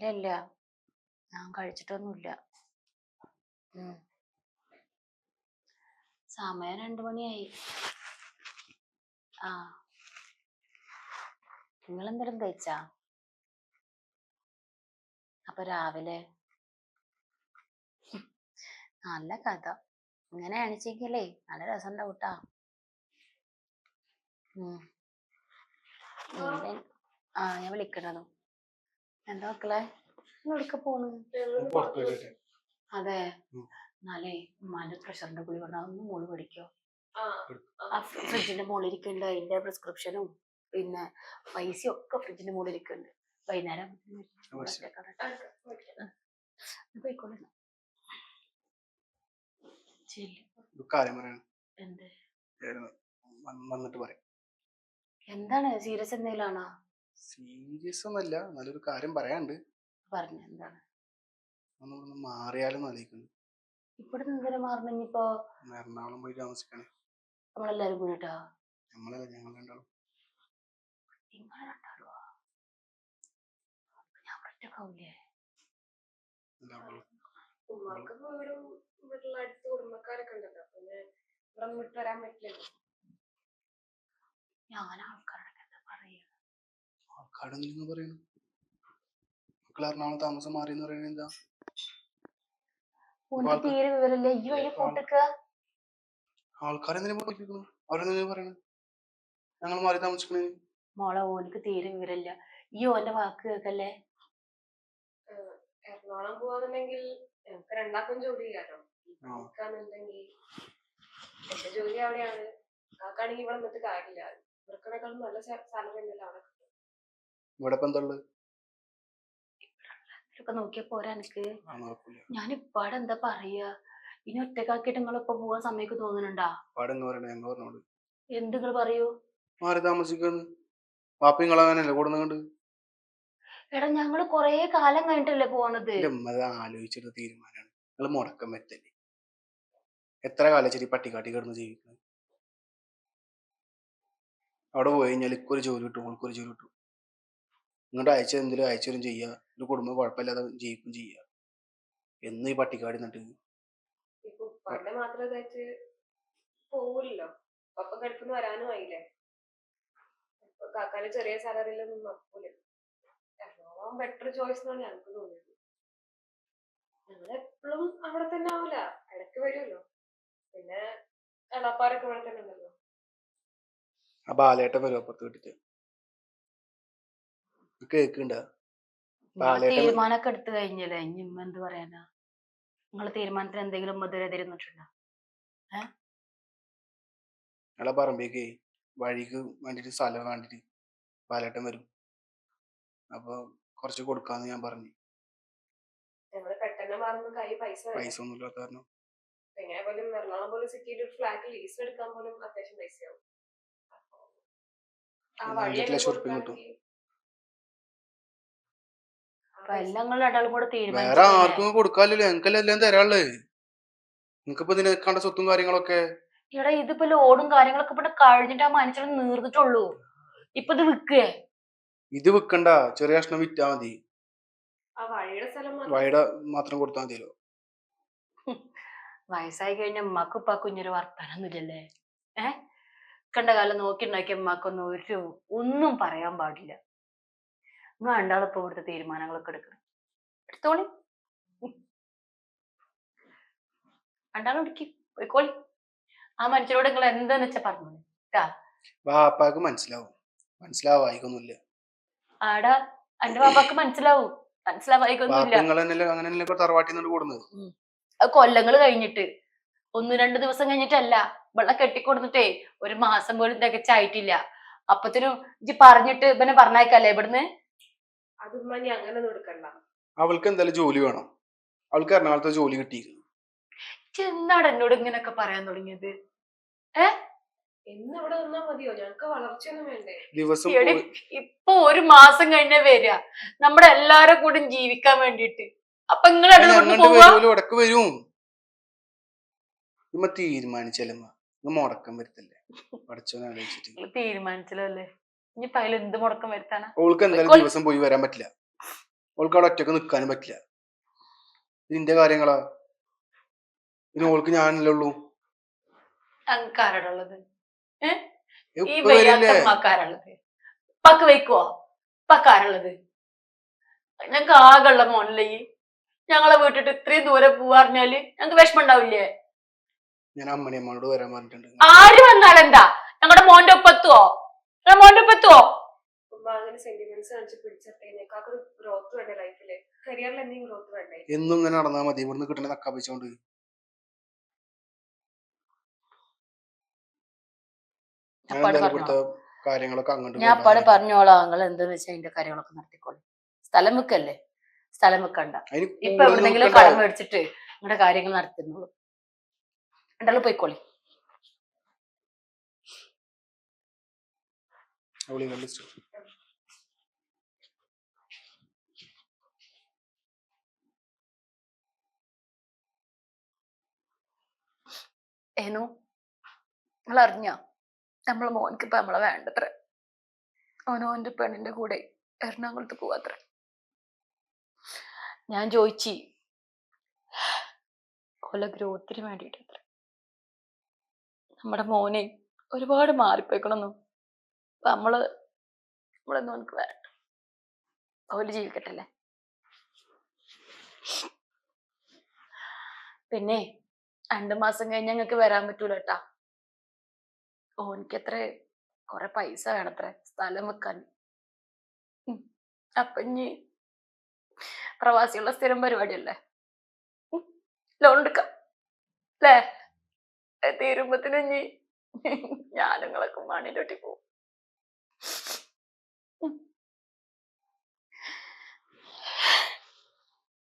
ഇല്ല ഇല്ല ഞാൻ കഴിച്ചിട്ടൊന്നുമില്ല ഉം. സമയം രണ്ടു മണിയായി. ആ. നിങ്ങൾ എന്തെങ്കിലും കഴിച്ചാ? അപ്പൊ രാവിലെ. ഹും, നല്ല കഥ. ഇങ്ങനെ അണിച്ചെങ്കിലേ നല്ല രസം ഉണ്ടാവും കേട്ടാ ആ ഞാൻ വിളിക്കണതും എന്താ മക്കളെ എവിടക്ക പോണു അതെ. എന്നാലേ ഉമ്മാന്റെ പ്രഷറിന്റെ ഗുളി പറഞ്ഞാൽ ഒന്ന് മോൾ പഠിക്കോ. ആ, ഫ്രിഡ്ജിന്റെ മുകളിൽ ഇരിക്കുന്നുണ്ട് അതിന്റെ പ്രിസ്ക്രിപ്ഷനും പിന്നെ പൈസയും ഒക്കെ ഫ്രിഡ്ജിന്റെ മുകളിൽ ഇരിക്കുന്നുണ്ട് വൈകുന്നേരം. പോയിക്കോളെ. എന്താണ്? സീരിയസ് എന്തെങ്കിലും ആണോ സീരിയസ് ഒന്നല്ല നല്ലൊരു കാര്യം പറയാണ്ട് പറഞ്ഞു എന്താണ്? മാറിയാലും ആലോചിക്കുന്നു ഇവിടെ എറണാകുളം പോയി താമസിക്കണേ നമ്മളെല്ലാരും കൂടിട്ടാ നമ്മളല്ല ഞങ്ങൾ രണ്ടാളും. നിങ്ങൾ രണ്ടാളുവാ? ഞാൻ ഒറ്റക്കാവൂലേ? രണ്ടാളും. ഉമ്മാക്ക് വീടും വീട്ടിലുള്ള അടുത്ത് കുടുംബക്കാരൊക്കെ ഉണ്ടല്ലോ. പിന്നെ ഇവിടെ വിട്ട് വരാൻ പറ്റില്ലല്ലോ. ഞാൻ പറയാ ആൾക്കാരൊന്നും നിങ്ങൾ പറയണു. മക്കൾ എറണാകുളം താമസം മാറി എന്ന് പറയുന്നത് എന്താ തീരെ കൂട്ടിക്ക ആൾക്കാരെന്തിനാ പഠിപ്പിക്കുന്നു അവരെന്തിനാ ഞങ്ങൾ മാറി താമസിക്കണേ. മോളെ ഓനക്ക് തീരെ വിവരമില്ല. ഈ ഓന്റെ വാക്ക് കേക്കല്ലേ എറണാകുളം പോവാന്നുണ്ടെങ്കിൽ ഞങ്ങൾക്ക് രണ്ടാക്കും ജോലി ചെയ്യാലോ. ആ. എനിക്കാന്നുണ്ടെങ്കിൽ എന്റെ ജോലി അവിടെയാണ്. കാക്കാണെങ്കിൽ ഇവിടെ നിന്നിട്ട് കാര്യമില്ല. ഇവർക്കിനേക്കാളും നല്ല സാലറി ഉണ്ടല്ലോ. അവിടെ ഇവിടെ ഇപ്പൊ എന്താ എനിക്ക് ഞാൻ ഇപ്പാടെ പറയാ? ഇനി ഒറ്റക്കാക്കിട്ട് നിങ്ങളിപ്പോ പോവാൻ സമയത്ത് തോന്നുന്നുണ്ടാ? എന്ത് നിങ്ങൾ പറയൂ? മാറി താമസിക്കുന്നു? വാപ്പി നിങ്ങളങ്ങനല്ലേ അങ്ങനെയല്ലേ കൂടുന്ന കണ്ട് എടാ ഞങ്ങൾ കൊറേ കാലം കഴിഞ്ഞിട്ടല്ലേ പോണത്. ആലോചിച്ചിട്ട് തീരുമാനമാണ് നിങ്ങൾ മുടക്കം വരുത്തല്ലേ എത്ര കാലം ശരി പട്ടിക്കാട്ടി കിടന്ന് ജീവിക്കുന്നത് അവിടെ പോയി കഴിഞ്ഞാൽ ഇക്കൊരു ജോലി കിട്ടും ഓൾക്കൊരു ജോലി കിട്ടും. നിങ്ങളുടെ അയച്ച എന്തെങ്കിലും അയച്ചവരും ചെയ്യുക ഒരു കുടുംബം കുഴപ്പമില്ലാതെ ജീവിക്കും ചെയ്യുക എന്ന് ഈ പട്ടിക്കാടി നട്ട് മാത്രം പോവില്ലല്ലോ വരാനും ആയില്ലേ? ഇപ്പൊ കാക്കാന്റെ ചെറിയ സാലറിയിലൊന്നും നടക്കൂല. എറണാകുളം ബെറ്റർ ചോയ്സ് എന്നാണ് ഞങ്ങൾക്ക് തോന്നിയത്. ഞങ്ങൾ എപ്പോഴും അവിടെ തന്നെ ആവില്ല ഇടയ്ക്ക് വരുമല്ലോ പിന്നെ എളപ്പാരൊക്കെ ഇവിടെ തന്നെ ഉണ്ടല്ലോ. ആ ബാലേട്ടൻ വരും അപ്പുറത്ത് വീട്ടിട്ട് കേക്കുണ്ട തീരുമാനമൊക്കെ എടുത്തു കഴിഞ്ഞല്ലേ? ഇനി ഉമ്മ എന്ത് പറയാനാ? നിങ്ങളെ തീരുമാനത്തിന് എന്തെങ്കിലും മധുര നിന്നിട്ടുണ്ടോ ഞങ്ങളെ പറമ്പേക്ക് വഴിക്ക് വേണ്ടിട്ട് സ്ഥലം വേണ്ടിട്ട് പാലേട്ടൻ വരും. അപ്പൊ കുറച്ച് കൊടുക്കാന്ന് ഞാൻ പറഞ്ഞു. പൈസ ഒന്നും ഇല്ലാത്ത കാരണം. എങ്ങനെ പോലും എറണാകുളം പോലെ സിറ്റിയിൽ ഒരു ഫ്ലാറ്റ് ലീസ് എടുക്കാൻ പോലും അത്യാവശ്യം പൈസയാവും. ആ ഒരു വേറെ ആർക്കും കൊടുക്കാല്ലോ ഞങ്ങൾക്കല്ലേ എല്ലാം തരാനുള്ളേ. നിങ്ങക്കിപ്പോ ഇതിന് കണ്ട സ്വത്തും കാര്യങ്ങളൊക്കെ? എടാ ഇതിപ്പോ ലോഡും കാര്യങ്ങളൊക്കെ ഇവിടെ കഴിഞ്ഞിട്ട് ആ മനുഷ്യനെ നീർന്നിട്ടുള്ളൂ. ഇപ്പൊ ഇത് വിൽക്കേ ഇത് വിൽക്കണ്ട ചെറിയ കഷ്ണം വിറ്റാ മതി. സ്ഥലം മാത്രം കൊടുത്താ മാത്രം കൊടുത്താൽ മതിയല്ലോ. വയസ്സായി കഴിഞ്ഞ ഉമ്മാക്കും ഉപ്പാക്കും കുഞ്ഞൊരു വർത്താനൊന്നുമില്ലല്ലേ? ഏ? കണ്ട കാലം നോക്കി ഉണ്ടാക്കിയ ഉമ്മാക്കൊന്നും ഒരു ഒന്നും പറയാൻ പാടില്ല. നിങ്ങൾ ഇപ്പൊ ഇവിടുത്തെ തീരുമാനങ്ങളൊക്കെ എടുക്കണം എടുത്തോളി. രണ്ടാളും എടുക്കി. പോയിക്കോളി. ആ മനുഷ്യരോട് നിങ്ങൾ എന്താന്ന് വെച്ചാ പറഞ്ഞു വാപ്പാക്ക് മനസ്സിലാവും. മനസ്സിലാവായിക്കൊന്നുമില്ല ആടാ എന്റെ വാപ്പാക്ക് മനസ്സിലാവും. മനസ്സിലാവായിക്കൊന്നുമില്ല കൊല്ലങ്ങൾ കഴിഞ്ഞിട്ട്. ഒന്ന് രണ്ട് ദിവസം കഴിഞ്ഞിട്ടല്ല. വെള്ളം കെട്ടിക്കൊടുത്തിട്ടേ ഒരു മാസം പോലും തികച്ചായിട്ടില്ല. അപ്പത്തിനും ഇജ്ജ് പറഞ്ഞിട്ട് ഇവനെ പറഞ്ഞേക്കല്ലേ ഇവിടുന്ന്? അവൾക്ക് എന്തായാലും ജോലി വേണം. അവൾക്ക് എറണാകുളത്ത് ജോലി കിട്ടിയിരുന്നു എന്നാണ് എന്നോട് ഇങ്ങനെയൊക്കെ പറയാൻ തുടങ്ങിയത്. ഏ? നിന്നാ മതിയോ? ഞങ്ങക്ക് വളർച്ചയൊന്നും വേണ്ടേ. ദിവസം ഇപ്പൊ ഒരു മാസം കഴിഞ്ഞ വരിക നമ്മുടെ എല്ലാരും കൂടെ ജീവിക്കാൻ വേണ്ടിട്ട് അപ്പൊ ഇടയ്ക്ക് വരും. തീരുമാനിച്ചല്ലേ തീരുമാനിച്ചല്ലമ്മ മുടക്കം വരുത്തല്ലേ? തീരുമാനിച്ചല്ലോ അല്ലേ ഇനിയിപ്പൊ അതിൽ എന്ത് മുടക്കം വരുത്താനാ? ഓൾക്ക് എന്തായാലും. ദിവസം പോയി വരാൻ പറ്റില്ല. ഓൾക്ക് അവിടെ ഒറ്റയ്ക്ക് നിൽക്കാനും പറ്റില്ല. ഇതിന്റെ കാര്യങ്ങളാ? ഇതിന് ഓൾക്ക് ഞാനല്ലേ ഉള്ളൂ? ഏ? ഈ വയ്യാത്തമ്മക്കാരുള്ളത് പക്ക് വെക്കുവോ പക്കാരുള്ളത് ഞങ്ങക്ക് ആകെയുള്ള മോനല്ലേ ഞങ്ങളെ വീട്ടിട്ട് ഇത്രയും ദൂരെ പോവാറിഞ്ഞാൽ ഞങ്ങക്ക് വിഷമം ഉണ്ടാവില്ലേ ഞാൻ അമ്മനെ അമ്മയോട് വരാൻ പറഞ്ഞിട്ടുണ്ട്. ആര് വന്നാലെന്താ? ഞങ്ങളുടെ മോന്റെ ഒപ്പത്തുവോ? മോന്റെ വേണ്ടേ എന്നും ഇങ്ങനെ നടന്നാ മതി. ഇവിടുന്ന് കിട്ടണ വെച്ചോണ്ട് പറഞ്ഞോളാം. കാര്യങ്ങളൊക്കെ അങ്ങോട്ട് ഞാൻ അപ്പാട് പറഞ്ഞോളാം. നിങ്ങൾ എന്താന്ന് വെച്ചാൽ അതിന്റെ കാര്യങ്ങളൊക്കെ നടത്തിക്കോളി. സ്ഥലം വെക്കല്ലേ? സ്ഥലം വെക്കണ്ട. ഇപ്പൊ എവിടെന്നെങ്കിലും. കടം മേടിച്ചിട്ട് നിങ്ങളുടെ കാര്യങ്ങൾ നടത്തുന്നുള്ളൂ. എന്തായാലും പോയിക്കോളി. ഇവളുടെ ഇഷ്ടം. ഏനു നിങ്ങൾ അറിഞ്ഞോ നമ്മളെ മോനക്ക് ഇപ്പൊ നമ്മളെ വേണ്ടത്ര. ഓനോന്റെ പെണ്ണിന്റെ കൂടെ എറണാകുളത്ത് പോവാത്ര. ഞാൻ ചോദിച്ചു ഓല ഗ്രോത്തിന് വേണ്ടിട്ടത്ര നമ്മുടെ മോനെ ഒരുപാട് മാറിപ്പോയിക്കണമെന്നു അപ്പൊ നമ്മൾ നമ്മളൊന്നും നമുക്ക് വേണ്ട അവർ ജീവിക്കട്ടല്ലേ? പിന്നെ രണ്ടു മാസം കഴിഞ്ഞ് ഞങ്ങൾക്ക് വരാൻ പറ്റൂല കേട്ടാ ഓനിക്കത്ര കൊറേ പൈസ വേണത്രേ സ്ഥലം വെക്കാൻ. അപ്പൊ ഇനി പ്രവാസികളുടെ സ്ഥിരം പരിപാടിയല്ലേ? ലോൺ എടുക്കാം. അല്ലേ തീരുമ്പത്തിന് ഇനി ഞാനുങ്ങളൊക്കെ മണിയിലൊട്ടി പോവും. ഉം.